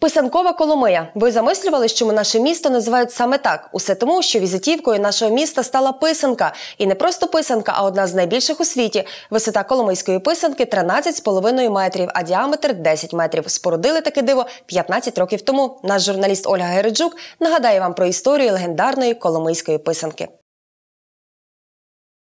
Писанкова Коломия. Ви замислювали, чому наше місто називають саме так? Усе тому, що візитівкою нашого міста стала писанка. І не просто писанка, а одна з найбільших у світі. Висота Коломийської писанки 13,5 метрів, а діаметр 10 метрів. Спорудили таке диво 15 років тому. Наш журналіст Ольга Гереджук нагадає вам про історію легендарної Коломийської писанки.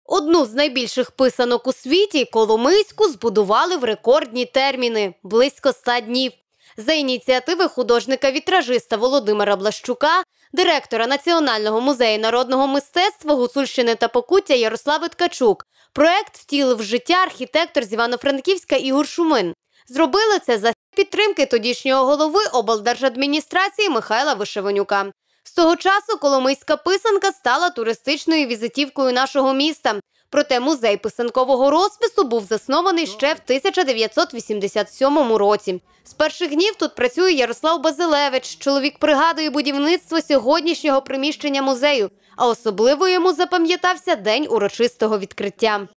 Одну з найбільших писанок у світі Коломийську збудували в рекордні терміни близько ста днів. За ініціативи художника-вітражиста Володимира Блащука, директора Національного музею народного мистецтва Гуцульщини та Покуття Ярослави Ткачук, проект втілив в життя архітектор з Івано-Франківська Ігор Шумин. Зробили це за підтримки тодішнього голови облдержадміністрації Михайла Вишевонюка. З того часу Коломийська писанка стала туристичною візитівкою нашого міста. Проте музей писанкового розпису був заснований ще в 1987 році. З перших днів тут працює Ярослав Базилевич. Чоловік пригадує будівництво сьогоднішнього приміщення музею, а особливо йому запам'ятався день урочистого відкриття.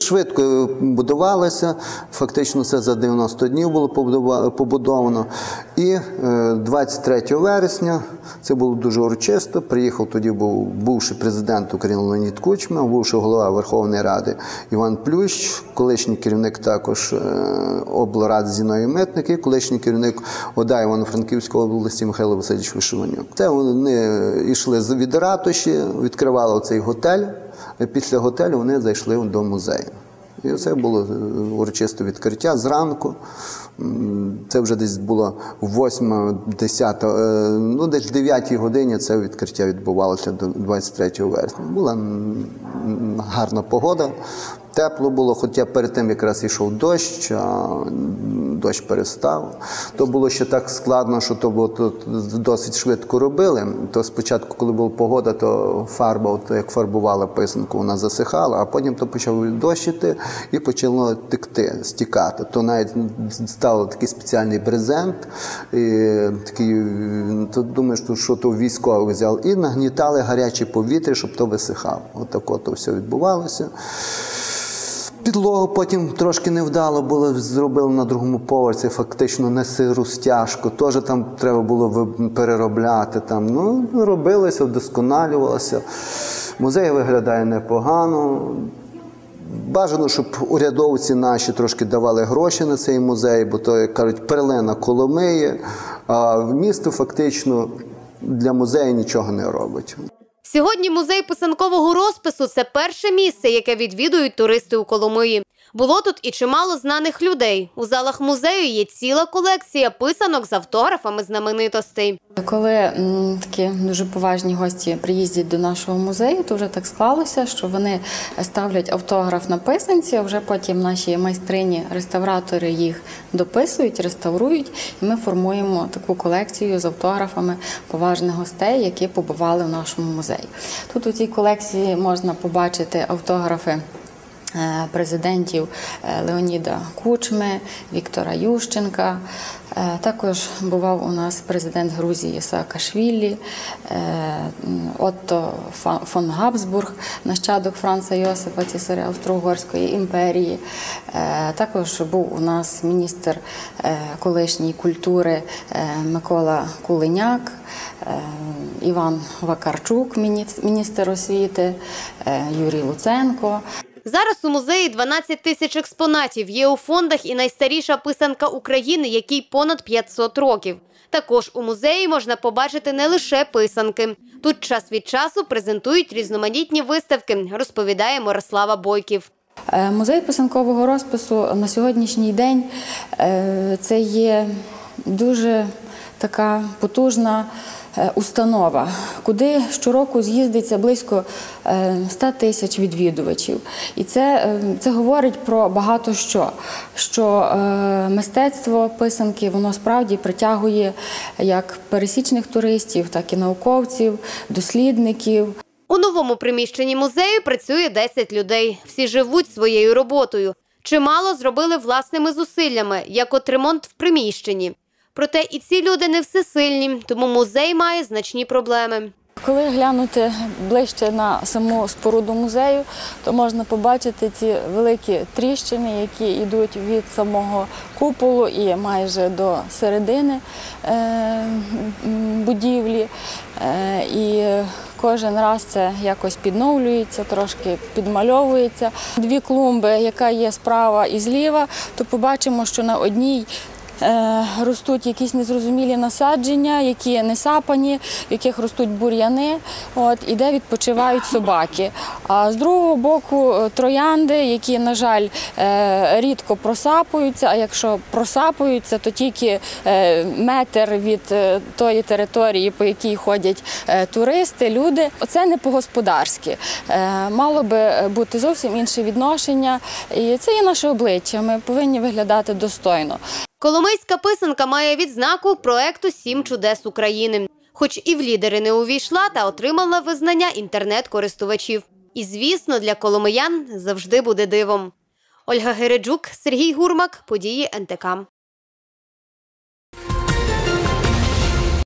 Швидко будувалося, фактично це за 90 днів було побудовано. І 23 е, вересня це було дуже урочисто. Приїхав тоді був бувший президент України Леонід Кучма, бувший голова Верховної Ради Іван Плющ, колишній керівник також е, облради Зіної Митник і колишній керівник ОДА Івано-Франківської області Михайло Васильович Вишиванюк. Це вони йшли від ратуші, відкривали цей готель. Після готелю вони зайшли до музею. І це було е, урочисте відкриття зранку. Це вже десь було 8-10, е, ну десь 9 годині це відкриття відбувалося до 23 вересня. Була гарна погода, тепло було, хоча перед тим якраз йшов дощ, а дощ перестав. То було ще так складно, що то було то досить швидко робили. То спочатку, коли була погода, то фарба, то як фарбувала писанку, вона засихала, а потім то почав дощити і почало текти, стікати. То навіть стало такий спеціальний брезент, і такий, то думаєш, що то військовий взяв, і нагнітали гаряче повітря, щоб то висихало. Отако то все відбувалося. Підлогу потім трошки невдало було, зробили на другому поверсі, фактично не сиру стяжку. Теж там треба було переробляти. Там. Ну, Робилося, вдосконалювалося. Музей виглядає непогано. Бажано, щоб урядовці наші трошки давали гроші на цей музей, бо то, як кажуть, перлина Коломиї, а місто фактично для музею нічого не робить. Сьогодні музей писанкового розпису це перше місце, яке відвідують туристи у Коломиї. Було тут і чимало знаних людей. У залах музею є ціла колекція писанок з автографами знаменитостей. Коли такі дуже поважні гості приїздять до нашого музею, то вже так склалося, що вони ставлять автограф на писанці, а вже потім наші майстрині, реставратори їх дописують, реставрують, і ми формуємо таку колекцію з автографами поважних гостей, які побували в нашому музеї. Тут у цій колекції можна побачити автографи. Е, президентів е, Леоніда Кучми, Віктора Ющенка. Е, також бував у нас президент Грузії Саакашвілі, Отто фон Габсбург, нащадок Франца Йосифа, цісаря Австро-Угорської імперії. Також був у нас міністр колишньої культури Микола Кулиняк, Іван Вакарчук, міністр освіти, Юрій Луценко. Зараз у музеї 12 тисяч експонатів. Є у фондах і найстаріша писанка України, якій понад 500 років. Також у музеї можна побачити не лише писанки. Тут час від часу презентують різноманітні виставки, розповідає Мирослава Бойків. Е, музей писанкового розпису на сьогоднішній день е, це є дуже така потужна. Е, установа, куди щороку з'їздиться близько 100 е, тисяч відвідувачів. І це е, це говорить про багато що. Що мистецтво писанки воно справді притягує як пересічних туристів, так і науковців, дослідників. У новому приміщенні музею працює 10 людей. Всі живуть своєю роботою. Чимало зробили власними зусиллями, як от ремонт в приміщенні. Проте і ці люди не всесильні, тому музей має значні проблеми. Коли глянути ближче на саму споруду музею, то можна побачити ці великі тріщини, які йдуть від самого куполу і майже до середини е, будівлі. Е, І кожен раз це якось підновлюється, трошки підмальовується. Дві клумби, яка є справа і зліва, то побачимо, що на одній ростуть якісь незрозумілі насадження, які не сапані, в яких ростуть бур'яни, от, і де відпочивають собаки. А з другого боку е, троянди, які, на жаль, е, рідко просапуються, а якщо просапуються, то тільки е, метр від е, тої території, по якій ходять е, туристи, люди. Це не по-господарськи. Е, Мало би бути зовсім інше відношення. І це є наше обличчя. Ми повинні виглядати достойно. Коломийська писанка має відзнаку проекту Сім чудес України. Хоч і в лідери не увійшла та отримала визнання інтернет-користувачів. І, звісно, для коломиян завжди буде дивом. Ольга Гереджук, Сергій Гурмак, події НТК.